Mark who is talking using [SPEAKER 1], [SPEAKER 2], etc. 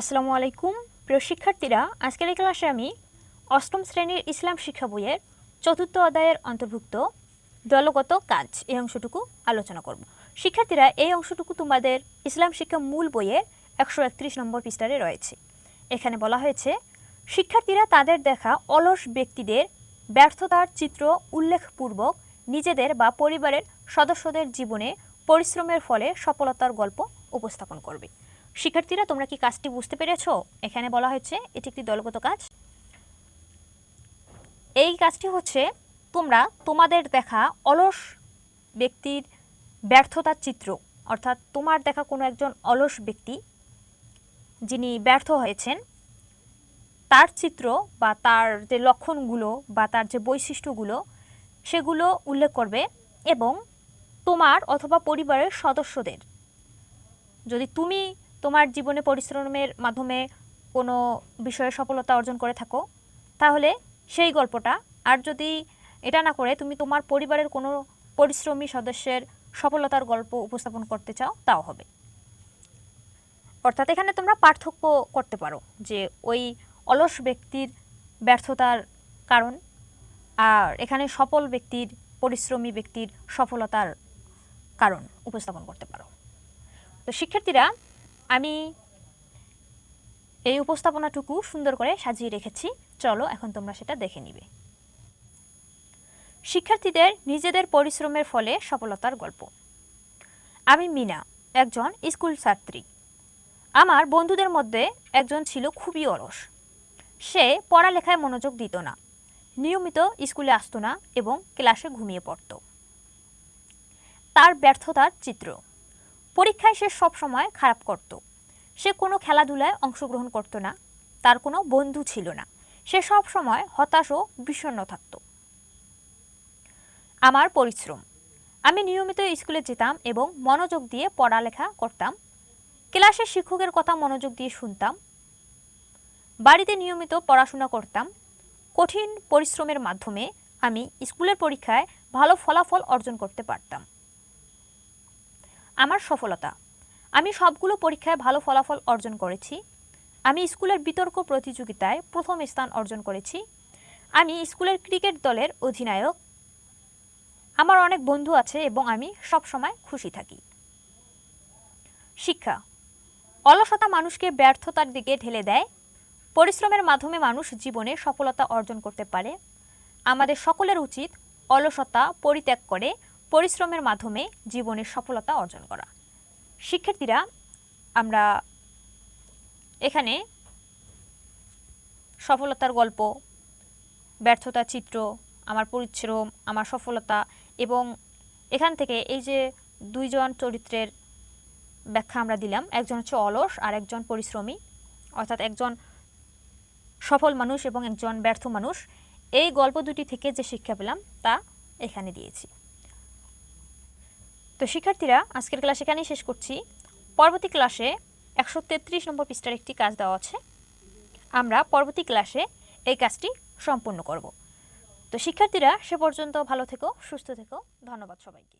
[SPEAKER 1] আসসালামু আলাইকুম। প্রিয় শিক্ষার্থীরা, আজকের এই ক্লাসে আমি অষ্টম শ্রেণির ইসলাম শিক্ষা বইয়ের চতুর্থ অধ্যায়ের অন্তর্ভুক্ত দলগত কাজ এই অংশটুকু আলোচনা করব। শিক্ষার্থীরা, এই অংশটুকু তোমাদের ইসলাম শিক্ষা মূল বইয়ের একশো একত্রিশ নম্বর পৃষ্ঠারে রয়েছে। এখানে বলা হয়েছে, শিক্ষার্থীরা তাদের দেখা অলস ব্যক্তিদের ব্যর্থতার চিত্র উল্লেখপূর্বক নিজেদের বা পরিবারের সদস্যদের জীবনে পরিশ্রমের ফলে সফলতার গল্প উপস্থাপন করবে। শিক্ষার্থীরা, তোমরা কি কাজটি বুঝতে পেরেছ? এখানে বলা হয়েছে, এটি একটি দলগত কাজ। এই কাজটি হচ্ছে, তোমরা তোমাদের দেখা অলস ব্যক্তির ব্যর্থতার চিত্র, অর্থাৎ তোমার দেখা কোনো একজন অলস ব্যক্তি যিনি ব্যর্থ হয়েছেন, তার চিত্র বা তার যে লক্ষণগুলো বা তার যে বৈশিষ্ট্যগুলো, সেগুলো উল্লেখ করবে এবং তোমার অথবা পরিবারের সদস্যদের। যদি তুমি তোমার জীবনে পরিশ্রমের মাধ্যমে কোনো বিষয়ে সফলতা অর্জন করে থাকো, তাহলে সেই গল্পটা, আর যদি এটা না করে তুমি তোমার পরিবারের কোনো পরিশ্রমী সদস্যের সফলতার গল্প উপস্থাপন করতে চাও, তাও হবে। অর্থাৎ এখানে তোমরা পার্থক্য করতে পারো যে ওই অলস ব্যক্তির ব্যর্থতার কারণ আর এখানে সফল ব্যক্তির, পরিশ্রমী ব্যক্তির সফলতার কারণ উপস্থাপন করতে পারো। তো শিক্ষার্থীরা আমি এই উপস্থাপনাটুকু সুন্দর করে সাজিয়ে রেখেছি। চলো, এখন তোমরা সেটা দেখে নিবে। শিক্ষার্থীদের নিজেদের পরিশ্রমের ফলে সফলতার গল্প। আমি মিনা, একজন স্কুল ছাত্রী। আমার বন্ধুদের মধ্যে একজন ছিল খুবই অলস। সে পড়ালেখায় মনোযোগ দিত না। নিয়মিত স্কুলে আসতো না এবং ক্লাসে ঘুমিয়ে পড়ত। তার ব্যর্থতার চিত্র। পরীক্ষায় সে সবসময় খারাপ করত। সে কোনো খেলাধুলায় অংশগ্রহণ করত না। তার কোনো বন্ধু ছিল না। সে সব সময় হতাশ ও বিষণ্ণ থাকত। আমার পরিশ্রম। আমি নিয়মিত স্কুলে যেতাম এবং মনোযোগ দিয়ে পড়ালেখা করতাম। ক্লাসে শিক্ষকের কথা মনোযোগ দিয়ে শুনতাম। বাড়িতে নিয়মিত পড়াশোনা করতাম। কঠিন পরিশ্রমের মাধ্যমে আমি স্কুলের পরীক্ষায় ভালো ফলাফল অর্জন করতে পারতাম। আমার সফলতা। আমি সবগুলো পরীক্ষায় ভালো ফলাফল অর্জন করেছি। আমি স্কুলের বিতর্ক প্রতিযোগিতায় প্রথম স্থান অর্জন করেছি। আমি স্কুলের ক্রিকেট দলের অধিনায়ক। আমার অনেক বন্ধু আছে এবং আমি সব সময় খুশি থাকি। শিক্ষা। অলসতা মানুষকে ব্যর্থতার দিকে ঢেলে দেয়। পরিশ্রমের মাধ্যমে মানুষ জীবনে সফলতা অর্জন করতে পারে। আমাদের সকলের উচিত অলসতা পরিত্যাগ করে পরিশ্রমের মাধ্যমে জীবনের সফলতা অর্জন করা। শিক্ষার্থীরা, আমরা এখানে সফলতার গল্প, ব্যর্থতার চিত্র, আমার পরিশ্রম, আমার সফলতা এবং এখান থেকে এই যে দুইজন চরিত্রের ব্যাখ্যা আমরা দিলাম, একজন হচ্ছে অলস আর একজন পরিশ্রমী, অর্থাৎ একজন সফল মানুষ এবং একজন ব্যর্থ মানুষ, এই গল্প দুটি থেকে যে শিক্ষা পেলাম তা এখানে দিয়েছি। তো শিক্ষার্থীরা, আজকের ক্লাস এখানেই শেষ করছি। পরবর্তী ক্লাসে একশো তেত্রিশ নম্বর পৃষ্ঠার একটি কাজ দেওয়া আছে। আমরা পরবর্তী ক্লাসে এই কাজটি সম্পূর্ণ করব। তো শিক্ষার্থীরা, সে পর্যন্ত ভালো থেকো, সুস্থ থেকো। ধন্যবাদ সবাইকে।